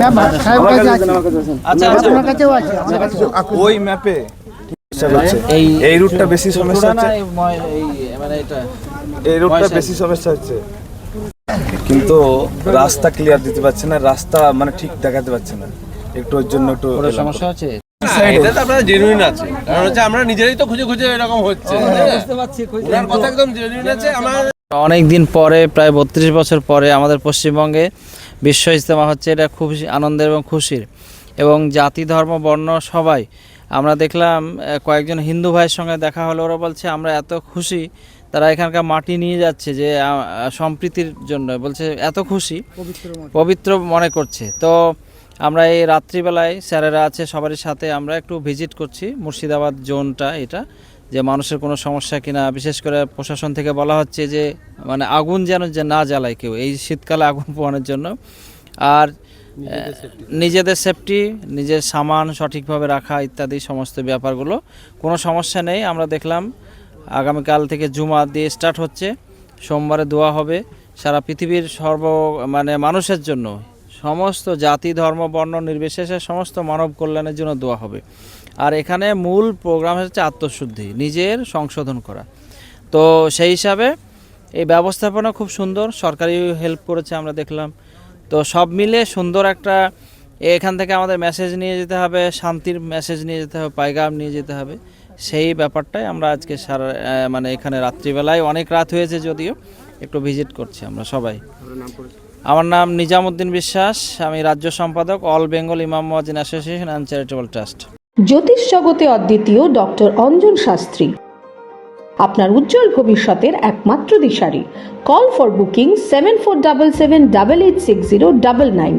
কাছে আছে। আচ্ছা আচ্ছা। আপনার কাছেও। আছে ওই ম্যাপে এই এই রুটটা বেশি সমস্যা না, হচ্ছে এই মানে এটা এই রুটটা বেশি সমস্যা হচ্ছে। কিন্তু রাস্তা ক্লিয়ার দিতে পারছে না রাস্তা মানে ঠিক দেখাতে পারছে না। একটু ওর জন্য একটু সমস্যা হচ্ছে? এটা তো আপনার জেনুইন আছে। কারণ হচ্ছে আমরা নিজেরাই তো খুঁজে খুঁজে এরকম হচ্ছে। ওনার কথা একদম জেনুইন আছে। আমার অনেক দিন পরে প্রায় বত্রিশ বছর পরে আমাদের পশ্চিমবঙ্গে বিশ্ব ইজতেমা হচ্ছে এটা খুব আনন্দের এবং খুশির। এবং জাতি ধর্ম বর্ণ সবাই আমরা দেখলাম কয়েকজন হিন্দু ভাইয়ের সঙ্গে দেখা হলো ওরা বলছে আমরা এত খুশি। তারা এখানকার মাটি নিয়ে যাচ্ছে যে সম্প্রীতির জন্য বলছে এত খুশি? পবিত্র মনে করছে। তো আমরা এই রাত্রিবেলায় স্যারেরা আছে সবারই সাথে আমরা একটু ভিজিট করছি মুর্শিদাবাদ জোনটা এটা। যে মানুষের কোনো সমস্যা কিনা বিশেষ করে প্রশাসন থেকে বলা হচ্ছে যে মানে আগুন যেন যে না জ্বালায় কেউ এই শীতকালে আগুন পোহানোর জন্য। আর নিজেদের সেফটি নিজের সামান সঠিকভাবে রাখা ইত্যাদি সমস্ত ব্যাপারগুলো। কোনো সমস্যা নেই আমরা দেখলাম আগামীকাল থেকে জুমা দিয়ে স্টার্ট হচ্ছে। সোমবারে দোয়া হবে সারা পৃথিবীর সর্ব মানে মানুষের জন্য। সমস্ত জাতি, ধর্ম, বর্ণ নির্বিশেষে সমস্ত মানব কল্যাণের জন্য দোয়া হবে। আর এখানে মূল প্রোগ্রাম হচ্ছে আত্মশুদ্ধি, নিজের সংশোধন করা। তো সেই হিসাবে এই ব্যবস্থাপনা খুব সুন্দর, সরকারি হেল্প করেছে আমরা দেখলাম। তো সব মিলে সুন্দর একটা, এখান থেকে আমাদের মেসেজ নিয়ে যেতে হবে, শান্তির মেসেজ নিয়ে যেতে হবে, পাইগাম নিয়ে যেতে হবে। সেই ব্যাপারটাই আমরা আজকে সারা মানে এখানে রাত্রিবেলায়, অনেক রাত হয়েছে যদিও, একটু ভিজিট করছি আমরা সবাই। আমার নাম নিজামুদ্দিন বিশ্বাস, আমি রাজ্য সম্পাদক, অল বেঙ্গল ইমাম মহাজিন অ্যাসোসিয়েশন অ্যান্ড চ্যারিটেবল ট্রাস্ট। জ্যোতিষ জগতে অদ্বিতীয় ডক্টর অঞ্জন শাস্ত্রী। আপনার উজ্জ্বল ভবিষ্যতের একমাত্র দিশারি। Call for booking seven four double seven double eight six zero double nine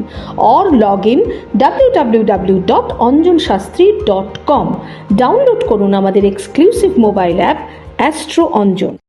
or log in W W W dot Anjan Shastri dot com download করুন আমাদের exclusive mobile app astro Anjan